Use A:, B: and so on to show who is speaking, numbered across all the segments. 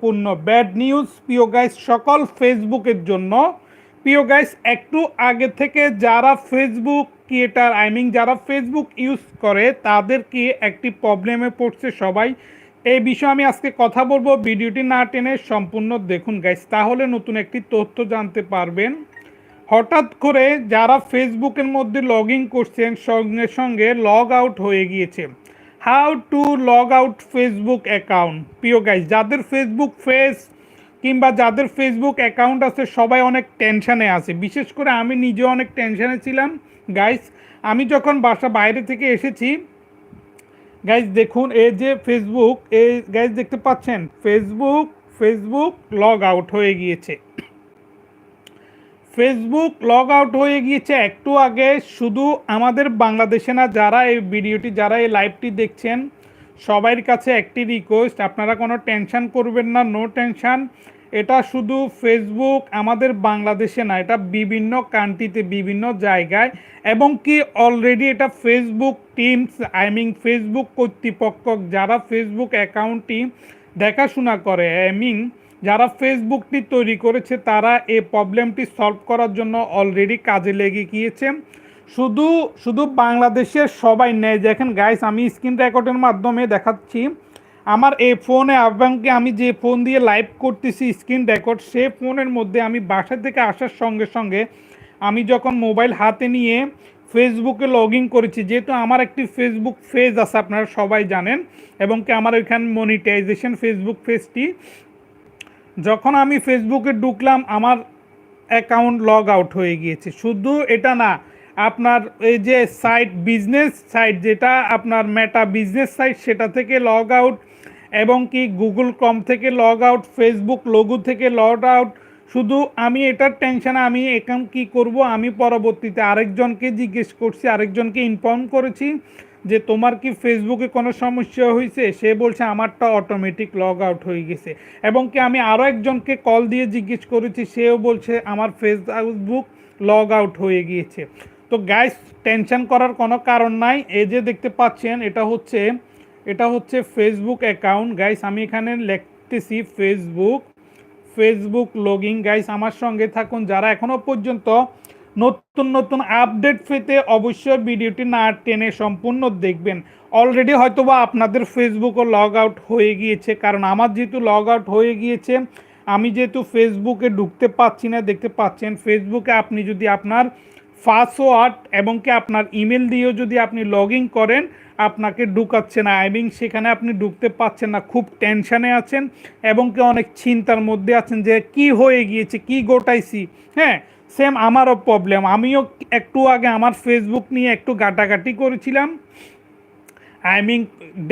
A: পূর্ণ bad news. প্রিয় guys, সকল ফেসবুকের জন্য। প্রিয় গাইস, একটু আগে থেকে যারা ফেসবুক ক্রিয়েটার আই মিন যারা ফেসবুক ইউজ করে, তাদেরকে একটি প্রবলেমে পড়ছে সবাই। এই বিষয়ে আমি আজকে কথা বলব। ভিডিওটি না টেনে সম্পূর্ণ দেখুন গাইস। তাহলে নতুন একটি তথ্য জানতে পারবেন। হঠাৎ করে যারা ফেসবুকের মধ্যে লগ ইন করছেন, সঙ্গে সঙ্গে লগ আউট হয়ে গিয়েছে। How to log out Facebook account প্রিয় গাইজ যাদের ফেসবুক ফেস কিংবা যাদের ফেসবুক অ্যাকাউন্ট আছে, সবাই অনেক টেনশানে আছে। বিশেষ করে আমি নিজে অনেক টেনশানে ছিলাম। গাইজ আমি যখন বাসা বাইরে থেকে এসেছি গাইজ দেখুন, এই যে ফেসবুক এই গাইজ দেখতে পাচ্ছেন? ফেসবুক ফেসবুক লগ আউট হয়ে গিয়েছে। ফেসবুক লগ আউট হয়ে গিয়েছে একটু আগে। শুধু আমাদের বাংলাদেশে না, যারা এই ভিডিওটি, যারা এই লাইভটি দেখছেন সবার কাছে একটি রিকোয়েস্ট আপনারা কোনো টেনশন করবেন না নো টেনশন এটা শুধু ফেসবুক আমাদের বাংলাদেশে না, এটা বিভিন্ন কান্ট্রিতে বিভিন্ন জায়গায়। এবং কি অলরেডি এটা Facebook teams I mean Facebook কর্তৃপক্ষ, যারা ফেসবুক অ্যাকাউন্টটি দেখাশোনা করে আই মিন যারা ফেসবুকটি তৈরি করেছে, তারা এই প্রবলেমটি সলভ করার জন্য অলরেডি কাজে লেগে গিয়েছে। শুধু শুধু বাংলাদেশের সবাই নেই দেখেন গাইস আমি স্ক্রিন রেকর্ডের মাধ্যমে দেখাচ্ছি। আমার এই ফোনে এবং আমি যে ফোন দিয়ে লাইভ করতেছি স্ক্রিন রেকর্ড সে ফোনের মধ্যে আমি বাসা থেকে আসার সঙ্গে সঙ্গে আমি যখন মোবাইল হাতে নিয়ে ফেসবুকে লগ ইন করেছি, যেহেতু আমার একটি ফেসবুক পেজ আছে, আপনারা সবাই জানেন, এবং কি আমার ওইখানে মনিটাইজেশন ফেসবুক পেজটি যখন আমি ফেসবুকে ঢুকলাম, আমার অ্যাকাউন্ট লগ আউট হয়ে গিয়েছে। শুধু এটা না, আপনার এই যে সাইট বিজনেস সাইট যেটা, আপনার মেটা বিজনেস সাইট সেটা থেকে লগ আউট এবং কি গুগল কম থেকে লগ আউট ফেসবুক লগু থেকে লগ আউট শুধু আমি এটার টেনশনে আমি এখন কি করব? আমি পরবর্তীতে আরেকজনকে জিজ্ঞেস করছি, আরেকজনকে ইনফর্ম করেছি। যে তোমার কি ফেসবুকে কোনো সমস্যা হয়েছে সে বলছে, আমারটা অটোমেটিক লগ আউট হয়ে গেছে। এবং কি আমি আরও একজনকে কল দিয়ে জিজ্ঞেস করেছি, সেও বলছে, আমার ফেসবুক লগ আউট হয়ে গিয়েছে। তো গাইস টেনশন করার কোনো কারণ নাই। এই যে দেখতে পাচ্ছেন, এটা হচ্ছে এটা হচ্ছে ফেসবুক অ্যাকাউন্ট গাইস আমি এখানে লিখতেছি ফেসবুক ফেসবুক লগিং গাইস আমার সঙ্গে থাকুন। যারা এখনও পর্যন্ত নতুন নতুন আপডেট পেতে অবশ্যই ভিডিওটি না টেনে সম্পূর্ণ দেখবেন। অলরেডি হয়তোবা আপনাদের ফেসবুকও লগ আউট হয়ে গিয়েছে, কারণ আমার যেহেতু লগ আউট হয়ে গিয়েছে, আমি যেহেতু ফেসবুকে ঢুকতে পাচ্ছি না, দেখতে পাচ্ছেন ফেসবুকে আপনি যদি আপনার পাসওয়ার্ড এবং কি আপনার ইমেল দিয়েও যদি আপনি লগ ইন করেন, আপনাকে ঢুকাচ্ছে না। আই মিন সেখানে আপনি ঢুকতে পাচ্ছেন না, খুব টেনশানে আছেন এবং কি অনেক চিন্তার মধ্যে আছেন যে কি হয়ে গিয়েছে, কি গোটাইছি হ্যাঁ? সেম আমারও প্রবলেম আমিও একটু আগে আমার ফেসবুক নিয়ে একটু গাটাগাটি করেছিলাম। আই মিন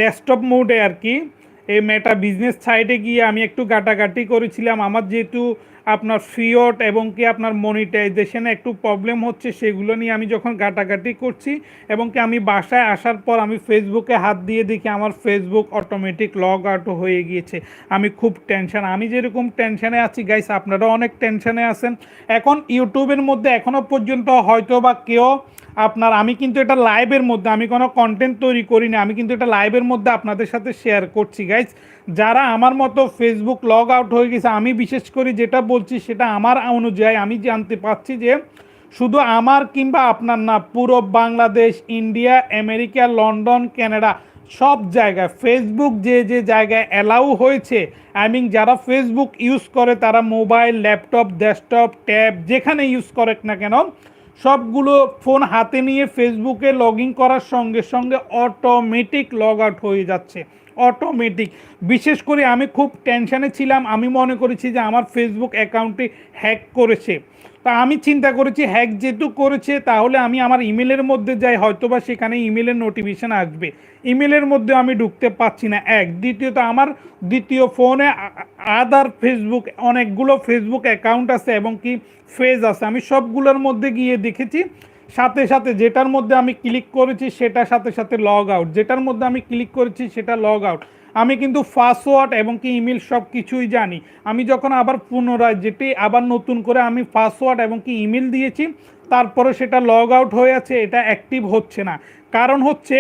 A: ডেস্কটপ মোডে আর কি। এই মেটা বিজনেস সাইডে গিয়ে আমি একটু গাটাগাটি করেছিলাম। আমার যেহেতু আপনার ফিওট এবং কি আপনার মনিটাইজেশনে একটু প্রবলেম হচ্ছে, সেগুলো নিয়ে আমি যখন গাটাগাটি করছি এবং কি আমি বাসায় আসার পর আমি ফেসবুকে হাত দিয়ে দেখি আমার ফেসবুক অটোমেটিক লগ আউট হয়ে গিয়েছে। আমি খুব টেনশন আমি যেরকম টেনশনে আছি গাইস আপনারাও অনেক টেনশনে আছেন। এখন ইউটিউবের মধ্যে এখনও পর্যন্ত হয়তো বা কেউ আপনার, আমি কিন্তু এটা লাইভের মধ্যে, আমি কোনো কন্টেন্ট তৈরি করি না, আমি কিন্তু এটা লাইভের মধ্যে আপনাদের সাথে শেয়ার করছি গাইজ যারা আমার মতো ফেসবুক লগ আউট হয়ে গেছে, আমি বিশেষ করে যেটা বলছি, সেটা আমার অনুযায়ী আমি জানতে পারছি যে শুধু আমার কিংবা আপনার না, পুরো Bangladesh, India, America, London Canada সব জায়গায়, ফেসবুক যে যে জায়গায় অ্যালাউ হয়েছে, আই মিন যারা ফেসবুক ইউজ করে, তারা মোবাইল, ল্যাপটপ, ডেস্কটপ, ট্যাব, যেখানে ইউজ করে না কেন সবগুলো ফোন হাতে নিয়ে ফেসবুকে লগ ইন করার সঙ্গে সঙ্গে অটোমেটিক লগ আউট হয়ে যাচ্ছে। অটোমেটিক বিশেষ করে আমি খুব টেনশানে ছিলাম। আমি মনে করেছি যে আমার ফেসবুক অ্যাকাউন্টটি হ্যাক করেছে। তা আমি চিন্তা করেছি, হ্যাক যেহেতু করেছে, তাহলে আমি আমার ইমেলের মধ্যে যাই, হয়তোবা সেখানে ইমেলের নোটিফিকেশান আসবে। ইমেলের মধ্যে আমি ঢুকতে পারছি না। এক, দ্বিতীয়ত আমার দ্বিতীয় ফোনে আদার ফেসবুক, অনেকগুলো ফেসবুক অ্যাকাউন্ট আছে এবং কি ফেজ আছে। আমি সবগুলোর মধ্যে গিয়ে দেখেছি। সাথে সাথে যেটার মধ্যে আমি ক্লিক করেছি সেটা সাথে সাথে লগ আউট যেটার মধ্যে আমি ক্লিক করেছি, সেটা লগ আউট আমি কিন্তু পাসওয়ার্ড এবং কি ইমেল সব কিছুই জানি। আমি যখন আবার পুনরায় যেটি আবার নতুন করে আমি পাসওয়ার্ড এবং কি ইমেল দিয়েছি, তারপরে সেটা লগ আউট হয়ে আছে, এটা অ্যাক্টিভ হচ্ছে না। কারণ হচ্ছে,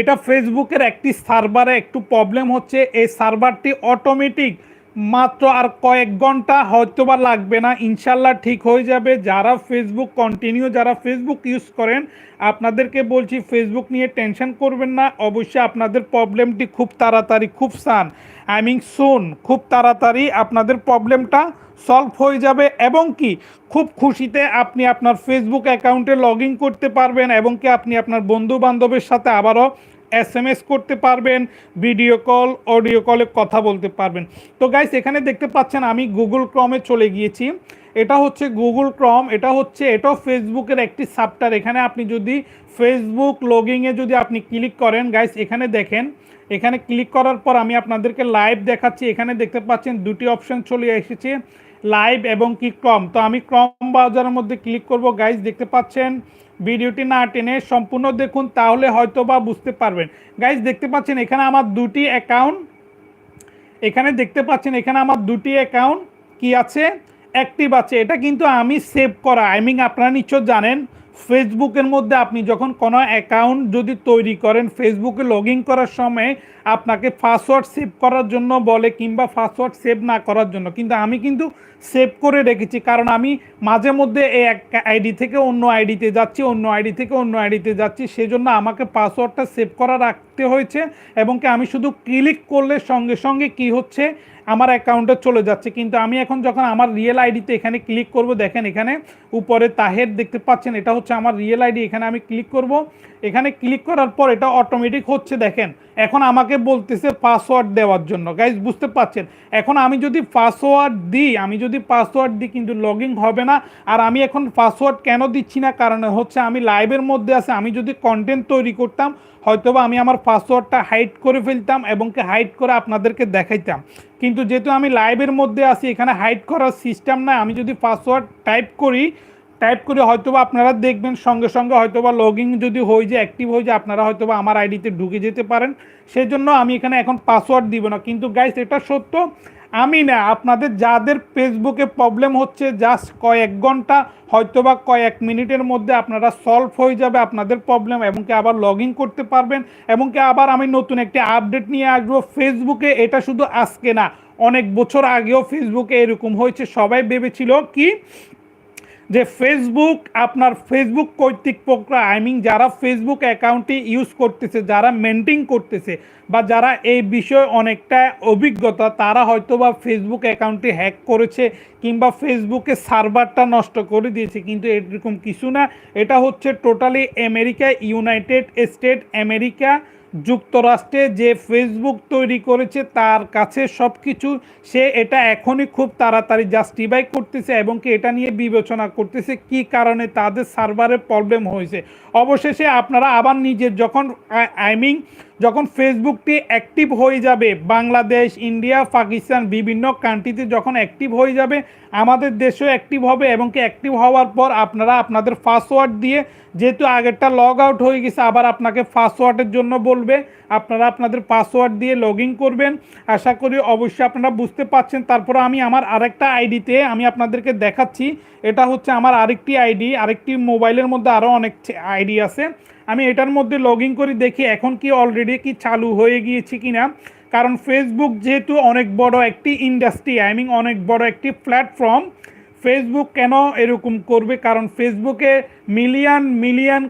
A: এটা ফেসবুকের একটি সার্ভারে একটু প্রবলেম হচ্ছে, এই সার্ভারটি অটোমেটিক মাত্র আর কয়েক ঘণ্টা হয়তো বা লাগবে না। ইনশাল্লাহ ঠিক হয়ে যাবে। যারা ফেসবুক কন্টিনিউ যারা ফেসবুক ইউজ করেন, আপনাদেরকে বলছি ফেসবুক নিয়ে টেনশন করবেন না। অবশ্যই আপনাদের প্রবলেমটি খুব তাড়াতাড়ি, খুব সান। আই মিন সুন খুব তাড়াতাড়ি আপনাদের প্রবলেমটা সলভ হয়ে যাবে এবং কি, খুব খুশিতে আপনি আপনার ফেসবুক অ্যাকাউন্টে লগ করতে পারবেন এবং কি আপনি আপনার বন্ধু বান্ধবের সাথে আবারও এস করতে পারবেন, ভিডিও কল, অডিও কলে কথা বলতে পারবেন। তো গাইস এখানে দেখতে পাচ্ছেন আমি গুগল ক্রমে চলে গিয়েছি। এটা হচ্ছে গুগল ক্রম এটা হচ্ছে, এটাও ফেসবুকের একটি সাপ্টার এখানে আপনি যদি ফেসবুক লগিংয়ে যদি আপনি ক্লিক করেন গাইস এখানে দেখেন, এখানে ক্লিক করার পর আমি আপনাদেরকে লাইভ দেখাচ্ছি। এখানে দেখতে পাচ্ছেন দুটি অপশন চলে এসেছে লাইভ এবং কি ক্রম তো আমি ক্রম ব্রাউজারের মধ্যে ক্লিক করব গাইস দেখতে পাচ্ছেন ভিডিওটি না টেনে সম্পূর্ণ দেখুন, তাহলে হয়তো বা বুঝতে পারবেন। গাইজ দেখতে পাচ্ছেন এখানে আমার দুটি অ্যাকাউন্ট এখানে দেখতে পাচ্ছেন এখানে আমার দুটি অ্যাকাউন্ট কি আছে? অ্যাক্টিভ আছে। এটা কিন্তু আমি সেভ করা। আই মিন আপনারা নিশ্চয় জানেন ফেসবুকের মধ্যে আপনি যখন কোনো অ্যাকাউন্ট যদি তৈরি করেন ফেসবুকে লগ ইন করার সময় আপনাকে পাসওয়ার্ড সেভ করার জন্য বলে কিংবা পাসওয়ার্ড সেভ না করার জন্য। কিন্তু আমি কিন্তু সেভ করে রেখেছি, কারণ আমি মাঝে মধ্যে এই এক আইডি থেকে অন্য আইডিতে যাচ্ছি, অন্য আইডি থেকে অন্য আইডিতে যাচ্ছি। সেজন্য আমাকে পাসওয়ার্ডটা সেভ করা রাখতে হয়েছে এবং কি আমি শুধু ক্লিক করলে সঙ্গে সঙ্গে কি হচ্ছে? আমার অ্যাকাউন্টে চলে যাচ্ছে। কিন্তু আমি এখন যখন আমার রিয়েল আইডিতে এখানে ক্লিক করব, দেখেন এখানে উপরে তাহের দেখতে পাচ্ছেন, এটা হচ্ছে আমার রিয়েল আইডি এখানে আমি ক্লিক করব। এখানে ক্লিক করার পর এটা অটোমেটিক হচ্ছে, দেখেন। এখন আমাকে বলতেছে পাসওয়ার্ড দেওয়ার জন্য। গাইজ বুঝতে পাচ্ছেন এখন আমি যদি পাসওয়ার্ড দিই, আমি যদি পাসওয়ার্ড দিই, কিন্তু লগ হবে না। আর আমি এখন পাসওয়ার্ড কেন দিচ্ছি না? কারণ হচ্ছে আমি লাইভের মধ্যে আছে। আমি যদি কন্টেন্ট তৈরি করতাম, হয়তোবা আমি আমার পাসওয়ার্ডটা হাইড করে ফেলতাম এবং হাইড করে আপনাদেরকে দেখাইতাম। কিন্তু যেহেতু আমি লাইভের মধ্যে আছি, এখানে হাইড করার সিস্টেম নাই, আমি যদি পাসওয়ার্ড টাইপ করি টাইপ করে হয়তোবা আপনারা দেখবেন, সঙ্গে সঙ্গে হয়তোবা লগ ইন যদি হয়ে যায় অ্যাক্টিভ হয়ে যায়, আপনারা হয়তোবা আমার আইডিতে ঢুকে যেতে পারেন। সেজন্য আমি এখানে এখন পাসওয়ার্ড দিব না। কিন্তু গাইস এটা সত্য আমি না, আপনাদের যাদের ফেসবুকে প্রবলেম হচ্ছে জাস্ট কয়েক ঘণ্টা হয়তো বা কয়েক মিনিটের মধ্যে আপনারা সলভ হয়ে যাবে আপনাদের প্রবলেম এবং কি আবার লগ করতে পারবেন এবং কি আবার আমি নতুন একটি আপডেট নিয়ে আসব ফেসবুকে এটা শুধু আজকে না, অনেক বছর আগেও ফেসবুকে এরকম হয়েছে, সবাই ভেবেছিল কি যে ফেসবুক আপনার ফেসবুক কর্তৃপক্ষরা আই মিন যারা ফেসবুক অ্যাকাউন্টটি ইউজ করতেছে, যারা মেনটেন করতেছে, বা যারা এই বিষয়ে অনেকটা অভিজ্ঞতা, তারা হয়তো বা ফেসবুক অ্যাকাউন্টটি হ্যাক করেছে, কিংবা ফেসবুকে সার্ভারটা নষ্ট করে দিয়েছে, কিন্তু এরকম কিছু না। এটা হচ্ছে totally America United State America যুক্তরাষ্ট্রে যে ফেসবুক তৈরি করেছে তার কাছে সব কিছু সে এটা এখনই খুব তাড়াতাড়ি জাস্টিফাই করতেছে এবং কি এটা নিয়ে বিবেচনা করতেছে কি কারণে তাদের সার্ভারে প্রবলেম হয়েছে। অবশেষে আপনারা আবার নিজের যখন আই মিন যখন ফেসবুকটি অ্যাক্টিভ হয়ে যাবে, বাংলাদেশ, ইন্ডিয়া, পাকিস্তান বিভিন্ন কান্ট্রিতে যখন অ্যাক্টিভ হয়ে যাবে, আমাদের দেশেও অ্যাক্টিভ হবে এবং কি অ্যাক্টিভ হওয়ার পর আপনারা আপনাদের পাসওয়ার্ড দিয়ে, যেহেতু আগেরটা লগ আউট হয়ে গেছে, আবার আপনাকে পাসওয়ার্ডের জন্য বলবে, আপনারা আপনাদের পাসওয়ার্ড দিয়ে লগ করবেন। আশা করি অবশ্যই আপনারা বুঝতে পারছেন। তারপরে আমি আমার আরেকটা আইডিতে আমি আপনাদেরকে দেখাচ্ছি। এটা হচ্ছে আমার আরেকটি আইডি, আরেকটি মোবাইলের মধ্যে আরও অনেক আইডি আছে। আমি এটার মধ্যে লগ ইন করি, দেখি এখন কি অলরেডি কি চালু হয়ে গিয়েছে কি না কারণ ফেসবুক যেহেতু অনেক বড় একটি ইন্ডাস্ট্রি আই মিন অনেক বড় একটি প্ল্যাটফর্ম ফেসবুক কেন এরকম করবে? কারণ ফেসবুকে million million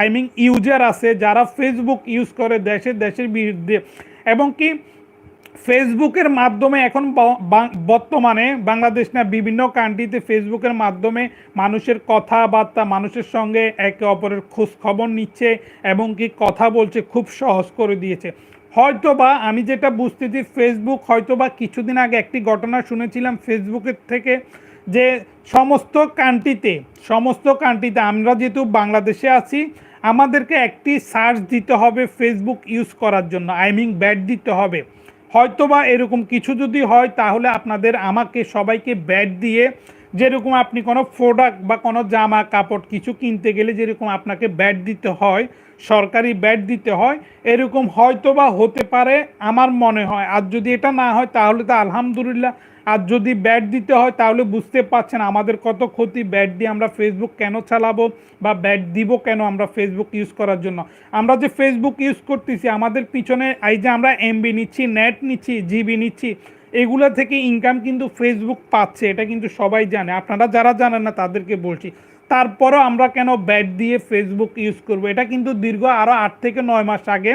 A: I mean user আছে যারা ফেসবুক ইউজ করে দেশের দেশের বিরুদ্ধে। এবং কি ফেসবুকের মাধ্যমে এখন বর্তমানে বাংলাদেশ না বিভিন্ন কান্ট্রিতে ফেসবুকের মাধ্যমে মানুষের কথাবার্তা, মানুষের সঙ্গে একে অপরের খোঁজ খবর নিচ্ছে এবং কি কথা বলছে খুব সহজ করে দিয়েছে। হয়তোবা আমি যেটা বুঝতেছি, ফেসবুক হয়তোবা কিছুদিন আগে একটি ঘটনা শুনেছিলাম ফেসবুকের থেকে যে সমস্ত কান্ট্রিতে সমস্ত কান্ট্রিতে আমরা যেহেতু বাংলাদেশে আছি, আমাদেরকে একটি সার্চ দিতে হবে ফেসবুক ইউজ করার জন্য আই মিন ব্যাট দিতে হবে। হয়তোবা এরকম কিছু যদি হয়, তাহলে আপনাদের আমাকে সবাইকে ব্যাট দিয়ে যেরকম আপনি কোনো প্রোডাক্ট বা কোনো জামা কাপড় কিছু কিনতে গেলে যেরকম আপনাকে ব্যাট দিতে হয়, সরকারি ব্যাট দিতে হয়, এরকম হয়তো বা হতে পারে আমার মনে হয়। আর যদি এটা না হয়, তাহলে তো আলহামদুলিল্লাহ আর যদি ব্যাট দিতে হয়, তাহলে বুঝতে পারছেন আমাদের কত ক্ষতি। ব্যাট দিয়ে আমরা ফেসবুক কেন চালাবো বা ব্যাট দিব কেন আমরা ফেসবুক ইউজ করার জন্য? আমরা যে ফেসবুক ইউজ করতেছি, আমাদের পিছনে এই যে আমরা এমবি নিচ্ছি নেট নিচ্ছি জিবি নিচ্ছি, এগুলো থেকে ইনকাম কিন্তু ফেসবুক পাচ্ছে, এটা কিন্তু সবাই জানে। আপনারা যারা জানেন না, তাদেরকে বলছি। তারপরও আমরা কেন ব্যাট দিয়ে ফেসবুক ইউজ করব? এটা কিন্তু দীর্ঘ আরও আট থেকে নয় মাস আগে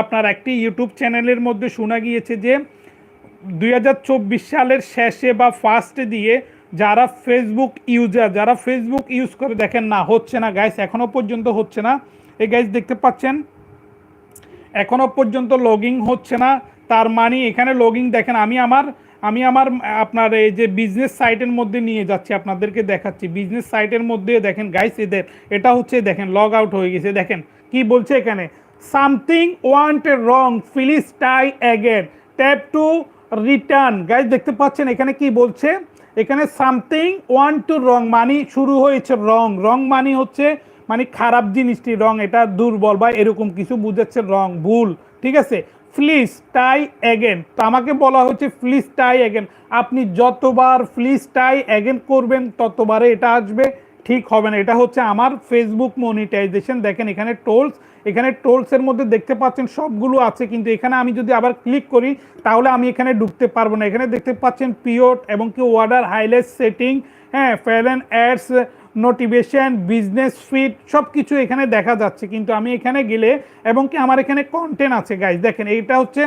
A: আপনার একটি ইউটিউব চ্যানেলের মধ্যে শোনা গিয়েছে যে দুই হাজার চব্বিশ সালের শেষে বা ফার্স্টে দিয়ে যারা ফেসবুক ইউজার যারা ফেসবুক ইউজ করে দেখেন না, হচ্ছে না গাইস এখনও পর্যন্ত হচ্ছে না। এই গাইস দেখতে পাচ্ছেন? এখনও পর্যন্ত লগিং হচ্ছে না, তার মানে এখানে লগিং দেখেন, আমি আমার আমি আমার, আপনার এই যে বিজনেস সাইটের মধ্যে নিয়ে যাচ্ছি, আপনাদেরকে দেখাচ্ছি। বিজনেস সাইটের মধ্যে দেখেন গাইস এদের, এটা হচ্ছে দেখেন লগ আউট হয়ে গেছে। দেখেন, কি বলছে এখানে? Something went wrong please try again tap to return guys দেখতে পাচ্ছেন এখানে কি বলছে? এখানে something went wrong money শুরু হয়েছে রং রং মানি হচ্ছে মানে খারাপ জিনিসটি রং এটা দুর্বল বা এরকম কিছু বুঝাচ্ছে রং ভুল, ঠিক আছে? ফ্লিস টাই অ্যাগেন তো আমাকে বলা হচ্ছে ফ্লিস টাই অ্যাগেন আপনি যতবার ফ্লিস টাই অ্যাগেন করবেন, ততবারে এটা আসবে, ঠিক হবে না। এটা হচ্ছে আমার ফেসবুক মনিটাইজেশন দেখেন এখানে টোলস এখানে টোলসের মধ্যে দেখতে পাচ্ছেন সবগুলো আছে, কিন্তু এখানে আমি যদি আবার ক্লিক করি, তাহলে আমি এখানে ঢুকতে পারব না। এখানে দেখতে পাচ্ছেন পিওট এবং কি ওয়ার্ডার হাইলাইট সেটিং হ্যাঁ ফেলেন অ্যাডস নোটিফিকেশন বিজনেস ফিট সব কিছু এখানে দেখা যাচ্ছে। কিন্তু আমি এখানে গেলে এবং কি আমার এখানে কন্টেন্ট আছে গাইজ দেখেন, এইটা হচ্ছে,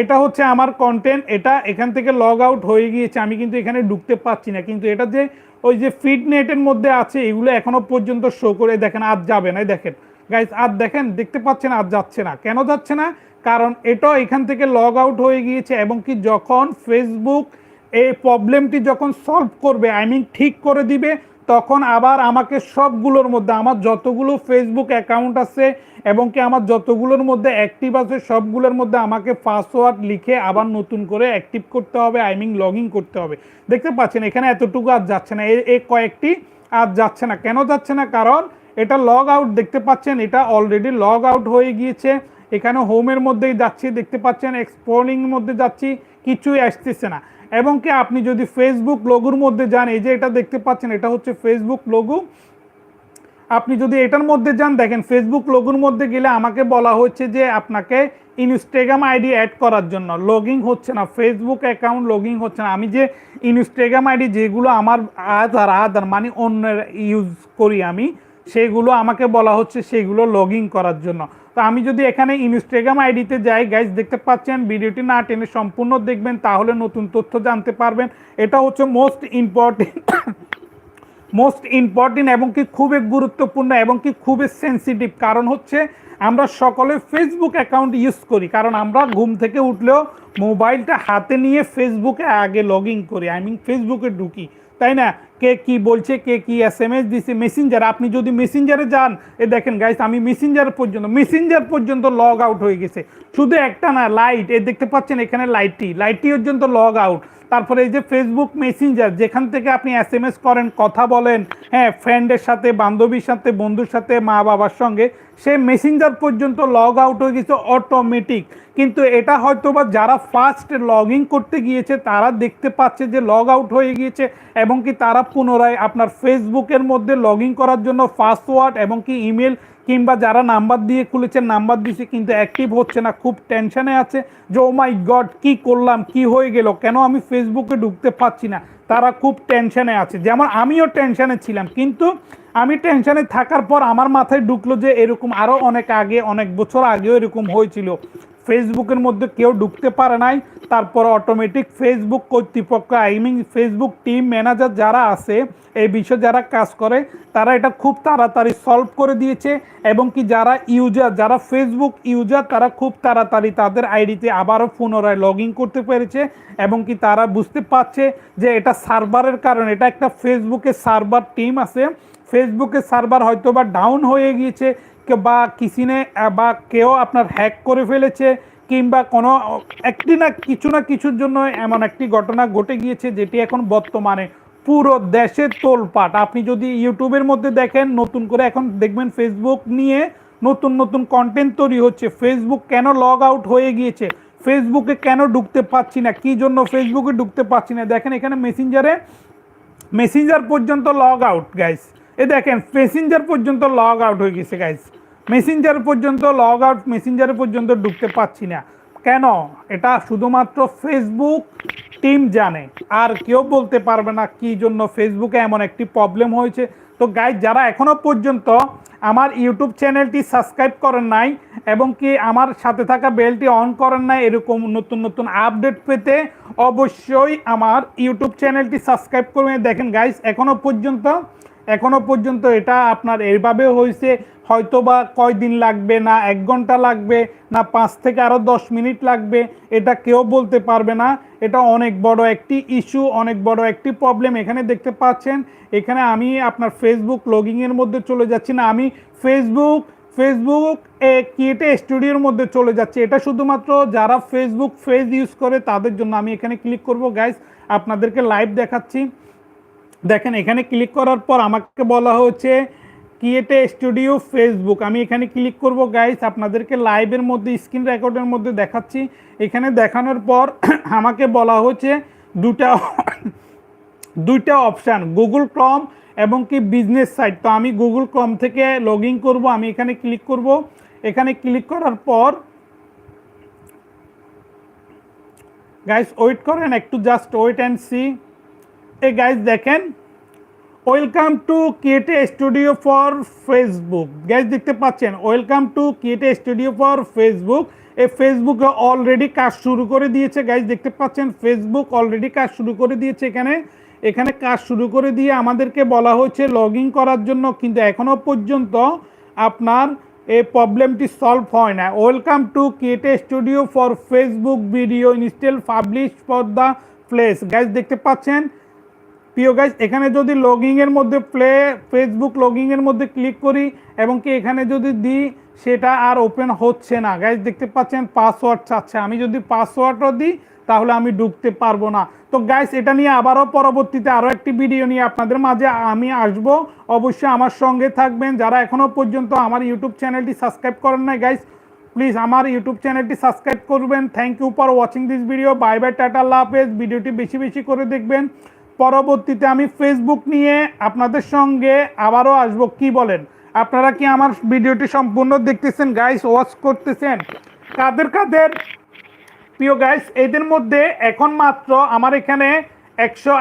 A: এটা হচ্ছে আমার কন্টেন্ট এটা এখান থেকে লগ আউট হয়ে গিয়েছে, আমি কিন্তু এখানে ঢুকতে পারছি না। কিন্তু এটা যে, ওই যে ফিড নেটের মধ্যে আছে, এগুলো এখনও পর্যন্ত শো করে দেখেন আজ যাবে না দেখেন। গাইজ আর দেখেন, দেখতে পাচ্ছেন আর যাচ্ছে না। কেন যাচ্ছে না? কারণ এটাও এখান থেকে লগ আউট হয়ে গিয়েছে এবং কি যখন ফেসবুক এই প্রবলেমটি যখন সলভ করবে আই মিন ঠিক করে দিবে, তখন আবার আমাকে সবগুলোর মধ্যে, আমার যতগুলো ফেসবুক অ্যাকাউন্ট আছে এবং কি আমার যতগুলোর মধ্যে অ্যাক্টিভ আছে, সবগুলোর মধ্যে আমাকে পাসওয়ার্ড লিখে আবার নতুন করে অ্যাক্টিভ করতে হবে আই মিন লগ করতে হবে। দেখতে পাচ্ছেন, এখানে এতটুকু আর যাচ্ছে না। এই কয়েকটি আর যাচ্ছে না। কেন যাচ্ছে না? কারণ এটা লগ আউট দেখতে পাচ্ছেন, এটা অলরেডি লগ আউট হয়ে গিয়েছে। এখানে হোমের মধ্যেই যাচ্ছি, দেখতে পাচ্ছেন এক্সপ্লোরিং মধ্যে যাচ্ছি, কিছুই আসতেছে না। এবং কি আপনি যদি ফেসবুক লোগোর মধ্যে যান, এই যে এটা দেখতে পাচ্ছেন, এটা হচ্ছে ফেসবুক লোগো আপনি যদি এটার মধ্যে যান, দেখেন ফেসবুক লোগোর মধ্যে গেলে আমাকে বলা হচ্ছে যে আপনাকে ইনস্টাগ্রাম আইডি অ্যাড করার জন্য। লগিং হচ্ছে না ফেসবুক অ্যাকাউন্ট লগিং হচ্ছে না। আমি যে ইনস্টাগ্রাম আইডি যেগুলো আমার আধার আধার মানে অন্যের ইউজ করি আমি সেগুলো আমাকে বলা হচ্ছে সেগুলো লগিং করার জন্য। তো আমি যদি এখানে ইনস্টাগ্রাম আইডিতে যাই গাইজ দেখতে পাচ্ছেন, ভিডিওটি না টেনে সম্পূর্ণ দেখবেন, তাহলে নতুন তথ্য জানতে পারবেন। এটা হচ্ছে মোস্ট ইম্পর্টেন্ট মোস্ট ইম্পর্টেন্ট এবং কি খুবই গুরুত্বপূর্ণ এবং কি খুবই সেন্সিটিভ কারণ হচ্ছে, আমরা সকলে ফেসবুক অ্যাকাউন্ট ইউজ করি। কারণ আমরা ঘুম থেকে উঠলেও মোবাইলটা হাতে নিয়ে ফেসবুকে আগে লগ করি। আই মিন ফেসবুকে ঢুকি। তাই না? কে কি বলছে, কে কি এস এম এস দিছে মেসেঞ্জার আপনি যদি মেসেঞ্জারে যান, এ দেখেন গাইস আমি মেসেঞ্জার পর্যন্ত মেসেঞ্জার পর্যন্ত লগ আউট হয়ে গেছে। শুধু একটা না লাইট এ দেখতে পাচ্ছেন এখানে লাইটটি লাইটটি পর্যন্ত লগ আউট তারপরে এই যে ফেসবুক মেসেঞ্জার যেখান থেকে আপনি এস এম এস করেন, কথা বলেন হ্যাঁ ফ্রেন্ডের সাথে, বান্ধবীর সাথে, বন্ধুর সাথে, মা বাবার সঙ্গে, সে মেসেঞ্জার পর্যন্ত লগ আউট হয়ে গেছে অটোমেটিক কিন্তু এটা হয়তো বা যারা ফার্স্ট লগ ইন করতে গিয়েছে, তারা দেখতে পাচ্ছে যে লগ আউট হয়ে গিয়েছে, এবং কি তারা পুনরায় আপনার ফেসবুকের মধ্যে লগ ইন করার জন্য পাসওয়ার্ড এবং কি ইমেল কিংবা যারা নাম্বার দিয়ে খুলেছে নাম্বার দিয়েছে কিন্তু অ্যাক্টিভ হচ্ছে না, খুব টেনশানে আছে। যে ও মাই গড কি করলাম, কি হয়ে গেল? কেন আমি ফেসবুকে ঢুকতে পারছি না? তারা খুব টেনশানে আছে। যেমন আমিও টেনশানে ছিলাম, কিন্তু আমি টেনশানে থাকার পর আমার মাথায় ঢুকলো যে, এরকম আরও অনেক আগে, অনেক বছর আগেও এরকম হয়েছিল। ফেসবুকের মধ্যে কেউ ঢুকতে পারে নাই। তারপর অটোমেটিক ফেসবুক কর্তৃপক্ষ I mean Facebook team manager যারা আছে, এই বিষয়ে যারা কাজ করে, তারা এটা খুব তাড়াতাড়ি সলভ করে দিয়েছে এবং কি যারা ইউজার যারা ফেসবুক ইউজার তারা খুব তাড়াতাড়ি তাদের আইডিতে আবারও পুনরায় লগ করতে পেরেছে এবং কি তারা বুঝতে পারছে যে এটা সার্ভারের কারণে, এটা একটা ফেসবুকের সার্ভার টিম আছে। ফেসবুকের সার্ভার হয়তো বা ডাউন হয়ে গিয়েছে বা কিসিনে বা কেউ আপনার হ্যাক করে ফেলেছে, কিংবা কোনো, একটি না কিছু না কিছুর জন্য এমন একটি ঘটনা ঘটে গিয়েছে যেটি এখন বর্তমানে পুরো দেশে তোলপাট। আপনি যদি ইউটিউবের মধ্যে দেখেন, নতুন করে এখন দেখবেন ফেসবুক নিয়ে নতুন নতুন কন্টেন্ট তৈরি হচ্ছে। ফেসবুক কেন লগ আউট হয়ে গিয়েছে? ফেসবুকে কেন ঢুকতে পারছি না? কি জন্য ফেসবুকে ঢুকতে পারছি না? দেখেন এখানে মেসেঞ্জারে মেসেঞ্জার পর্যন্ত লগ আউট গাইস এ দেখেন মেসেঞ্জার পর্যন্ত লগ আউট হয়ে গেছে গাইস মেসেঞ্জার পর্যন্ত লগ আউট মেসেঞ্জারে পর্যন্ত ঢুকতে পারছি না। কেন? এটা শুধুমাত্র ফেসবুক টিম জানে। আর কেউ বলতে পারবে না কি জন্য ফেসবুকে এমন একটি প্রবলেম হয়েছে। তো গাইজ যারা এখনও পর্যন্ত আমার ইউটিউব চ্যানেলটি সাবস্ক্রাইব করেন নাই এবং কি আমার সাথে থাকা বেলটি অন করেন নাই, এরকম নতুন নতুন আপডেট পেতে অবশ্যই আমার ইউটিউব চ্যানেলটি সাবস্ক্রাইব করবেন। দেখেন গাইজ এখনও পর্যন্ত এখনও পর্যন্ত এটা আপনার এইভাবে হয়েছে হয়তো বা কয়দিন লাগবে না, এক ঘণ্টা লাগবে, না পাঁচ থেকে আরও দশ মিনিট লাগবে, এটা কেউ বলতে পারবে না। এটা অনেক বড় একটি ইস্যু অনেক বড় একটি প্রবলেম এখানে দেখতে পাচ্ছেন। এখানে আমি আপনার ফেসবুক লগিংয়ের মধ্যে চলে যাচ্ছি না, আমি ফেসবুক ফেসবুক এ কিয়েটে স্টুডিওর মধ্যে চলে যাচ্ছে। এটা শুধুমাত্র যারা ফেসবুক ফেজ ইউজ করে, তাদের জন্য আমি এখানে ক্লিক করব গাইস আপনাদেরকে লাইভ দেখাচ্ছি। দেখেন, এখানে ক্লিক করার পর আমাকে বলা হচ্ছে কিয়েটে স্টুডিও ফেসবুক আমি এখানে ক্লিক করব গাইস আপনাদেরকে লাইভের মধ্যে স্ক্রিন রেকর্ডের মধ্যে দেখাচ্ছি। এখানে দেখানোর পর আমাকে বলা হচ্ছে দুটা, দুইটা অপশান গুগল ক্রম এবং কি বিজনেস সাইট তো আমি গুগল ক্রম থেকে লগ ইন করব, আমি এখানে ক্লিক করব। এখানে ক্লিক করার পর গাইস ওয়েট করেন, একটু just wait and see a guys দেখেন। ওয়েলকাম টু কিয়েটে স্টুডিও ফর ফেসবুক গ্যাস দেখতে পাচ্ছেন? ওয়েলকাম টু কিয়েটে স্টুডিও ফর ফেসবুক এই ফেসবুকে অলরেডি কাজ শুরু করে দিয়েছে। গাইজ দেখতে পাচ্ছেন? ফেসবুক অলরেডি কাজ শুরু করে দিয়েছে এখানে। এখানে কাজ শুরু করে দিয়ে আমাদেরকে বলা হয়েছে লগ করার জন্য। কিন্তু এখনও পর্যন্ত আপনার এই প্রবলেমটি সলভ হয় না। Welcome to কিয়েটে studio for Facebook video install publish for the place guys দেখতে পাচ্ছেন? প্রিয় গাইজ এখানে যদি লগিংয়ের মধ্যে প্লে ফেসবুক লগিংয়ের মধ্যে ক্লিক করি এবং কি এখানে যদি দিই, সেটা আর ওপেন হচ্ছে না। গাইজ দেখতে পাচ্ছেন পাসওয়ার্ড চাচ্ছে। আমি যদি পাসওয়ার্ডও দিই, তাহলে আমি ঢুকতে পারব না। তো গাইস এটা নিয়ে আবারও পরবর্তীতে আরও একটি ভিডিও নিয়ে আপনাদের মাঝে আমি আসব। অবশ্যই আমার সঙ্গে থাকবেন। যারা এখনও পর্যন্ত আমার ইউটিউব চ্যানেলটি সাবস্ক্রাইব করেন নাই গাইস প্লিজ আমার ইউটিউব চ্যানেলটি সাবস্ক্রাইব করবেন। Thank you for watching this video bye bye tata love ভিডিওটি বেশি বেশি করে দেখবেন। পরবর্তীতে আমি ফেসবুক নিয়ে আপনাদের সঙ্গে আবারও আসব। কি বলেন? আপনারা কি আমার ভিডিওটি সম্পূর্ণ দেখতেছেন? গাইস ওয়াচ করতেছেন? কাদের কাদের? প্রিয় গাইস এদের মধ্যে এখন মাত্র আমার এখানে একশো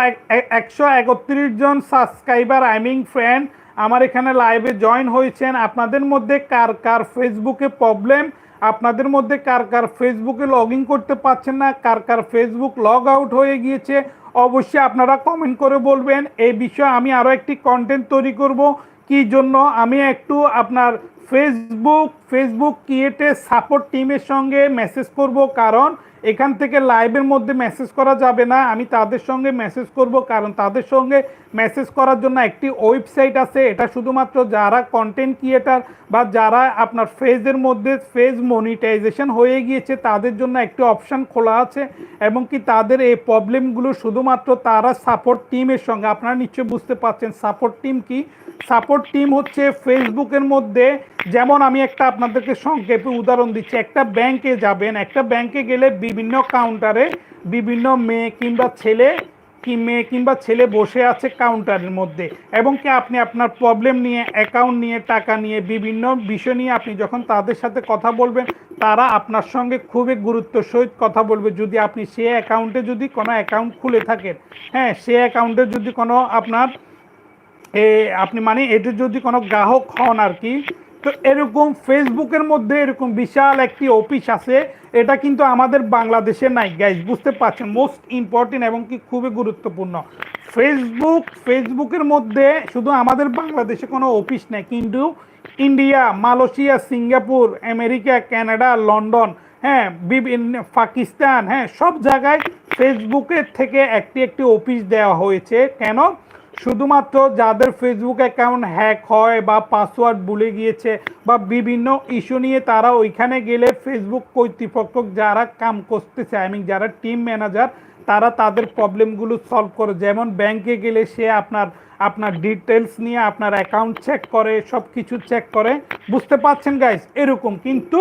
A: একশো একত্রিশ জন সাবস্ক্রাইবার আইমিং ফ্রেন্ড আমার এখানে লাইভে জয়েন হয়েছেন। আপনাদের মধ্যে কার কার ফেসবুকে প্রবলেম আপনাদের মধ্যে কার কার ফেসবুকে লগ করতে পারছেন না? কার কার ফেসবুক লগ আউট হয়ে গিয়েছে? অবশ্যই আপনারা কমেন্ট করে বলবেন। এই বিষয়ে আমি আরও একটি কন্টেন্ট তৈরি করব। কি জন্য? আমি একটু আপনার ফেসবুক ফেসবুক ক্রিয়েটে সাপোর্ট টিমের সঙ্গে মেসেজ করব, কারণ এখান থেকে লাইভের মধ্যে মেসেজ করা যাবে না। আমি তাদের সঙ্গে মেসেজ করব, কারণ তাদের সঙ্গে মেসেজ করার জন্য একটি ওয়েবসাইট আছে। এটা শুধুমাত্র যারা কন্টেন্ট ক্রিয়েটার বা যারা আপনার ফেজের মধ্যে ফেজ মনিটাইজেশন হয়ে গিয়েছে, তাদের জন্য একটি অপশান খোলা আছে। এবং কি তাদের এই প্রবলেমগুলো শুধুমাত্র তারা সাপোর্ট টিমের সঙ্গে, আপনারা নিশ্চয়ই বুঝতে পারছেন সাপোর্ট টিম কি? সাপোর্ট টিম হচ্ছে ফেসবুকের মধ্যে যেমন আমি একটা আপনাদেরকে সংক্ষেপে উদাহরণ দিচ্ছি, একটা ব্যাংকে যাবেন, একটা ব্যাংকে গেলে বিভিন্ন কাউন্টারে বিভিন্ন মেয়ে কিংবা ছেলে কি মেয়ে কিংবা ছেলে বসে আছে কাউন্টারের মধ্যে এবং কি আপনি আপনার প্রবলেম নিয়ে অ্যাকাউন্ট নিয়ে, টাকা নিয়ে বিভিন্ন বিষয় নিয়ে আপনি যখন তাদের সাথে কথা বলবেন, তারা আপনার সঙ্গে খুবই গুরুত্ব সহিত কথা বলবে। যদি আপনি সে অ্যাকাউন্টে যদি কোনো অ্যাকাউন্ট খুলে থাকেন হ্যাঁ সে অ্যাকাউন্টে যদি কোনো আপনার এ, আপনি মানে এদের যদি কোনো গ্রাহক হন আর কি তো এরকম ফেসবুকের মধ্যে এরকম বিশাল একটি অফিস আছে। এটা কিন্তু আমাদের বাংলাদেশে নাই গাইজ বুঝতে পারছেন? মোস্ট ইম্পর্টেন্ট এবং কি খুবই গুরুত্বপূর্ণ। ফেসবুক ফেসবুকের মধ্যে শুধু আমাদের বাংলাদেশে কোনো অফিস নেই, কিন্তু India Malaysia Singapore America Canada London হ্যাঁ বিভিন্ন পাকিস্তান হ্যাঁ সব জায়গায় ফেসবুকের থেকে একটি একটি অফিস দেওয়া হয়েছে। কেন? শুধুমাত্র যাদের ফেসবুক অ্যাকাউন্ট হ্যাক হয় বা পাসওয়ার্ড ভুলে গিয়েছে বা বিভিন্ন ইস্যু নিয়ে তারা ওইখানে গেলে ফেসবুক কর্তৃপক্ষ যারা কাম করতেছে আই মিন যারা টিম ম্যানেজার তারা তাদের প্রবলেমগুলো সলভ করে। যেমন ব্যাংকে গেলে সে আপনার আপনার ডিটেলস নিয়ে আপনার অ্যাকাউন্ট চেক করে সব কিছু চেক করে। বুঝতে পারছেন গাইস এরকম। কিন্তু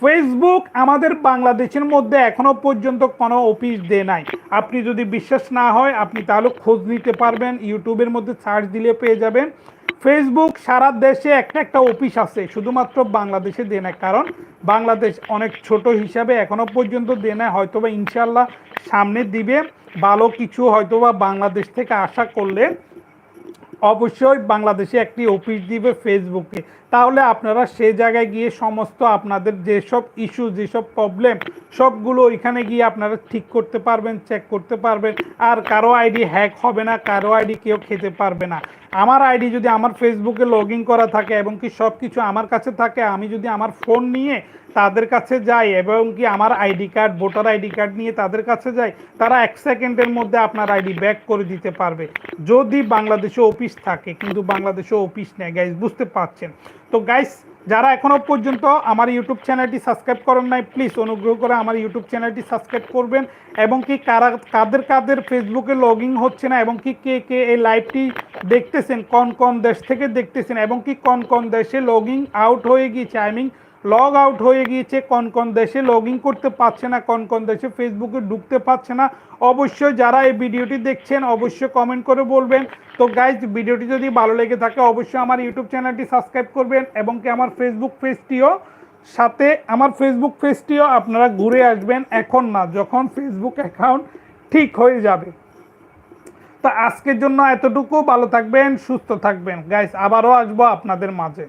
A: ফেসবুক আমাদের বাংলাদেশের মধ্যে এখনও পর্যন্ত কোনো অফিস দেয় নাই। আপনি যদি বিশ্বাস না হয়, আপনি তাহলে খোঁজ নিতে পারবেন ইউটিউবের মধ্যে সার্চ দিলে পেয়ে যাবেন। ফেসবুক সারা দেশে একটা একটা অফিস আছে, শুধুমাত্র বাংলাদেশে দেয় না কারণ বাংলাদেশ অনেক ছোট হিসাবে এখনও পর্যন্ত দেয় না হয়তোবা ইনশাল্লাহ সামনে দিবে। ভালো কিছু হয়তোবা বাংলাদেশ থেকে আশা করলে অবশ্যই বাংলাদেশে একটি অফিস দিবে ফেসবুকে তাহলে আপনারা সে জায়গায় গিয়ে সমস্ত আপনাদের যেসব ইস্যু যেসব প্রবলেম সবগুলো ওইখানে গিয়ে আপনারা ঠিক করতে পারবেন চেক করতে পারবেন। আর কারও আইডি হ্যাক হবে না, কারও আইডি কেউ খেতে পারবে না। আমার আইডি যদি আমার ফেসবুকে লগ ইন করা থাকে এবং কি সব কিছু আমার কাছে থাকে, আমি যদি আমার ফোন নিয়ে তাদের কাছে যাই এবং কি আমার ID card, voter ID card নিয়ে তাদের কাছে যাই, তারা এক সেকেন্ডের মধ্যে আপনার আইডি ব্যাক করে দিতে পারবে। যদি বাংলাদেশে অফিস থাকে, কিন্তু বাংলাদেশে অফিস নেই গাইজ বুঝতে পারছেন? তো গাইস যারা এখনও পর্যন্ত আমার ইউটিউব চ্যানেলটি সাবস্ক্রাইব করেন নাই প্লিজ অনুগ্রহ করে আমার ইউটিউব চ্যানেলটি সাবস্ক্রাইব করবেন। এবং কি কারা কাদের কাদের ফেসবুকে লগ হচ্ছে না, এবং কি কে কে এই লাইভটি দেখতেছেন, কোন কোন দেশ থেকে দেখতেছেন, এবং কি কোন কোন দেশে লগ আউট হয়ে গিয়েছে আই মিন লগ আউট হয়ে গিয়েছে, কোন কোন দেশে লগ ইন করতে পারছে না, কোন কোন দেশে ফেসবুকে ঢুকতে পারছে না। অবশ্যই যারা এই ভিডিওটি দেখছেন, অবশ্যই কমেন্ট করে বলবেন। তো গাইজ ভিডিওটি যদি ভালো লেগে থাকে, অবশ্যই আমার ইউটিউব চ্যানেলটি সাবস্ক্রাইব করবেন এবং কি আমার ফেসবুক পেজটিও সাথে আমার ফেসবুক পেজটিও আপনারা ঘুরে আসবেন এখন না, যখন ফেসবুক অ্যাকাউন্ট ঠিক হয়ে যাবে। তো আজকের জন্য এতটুকু, ভালো থাকবেন, সুস্থ থাকবেন। গাইস আবারও আসব আপনাদের মাঝে।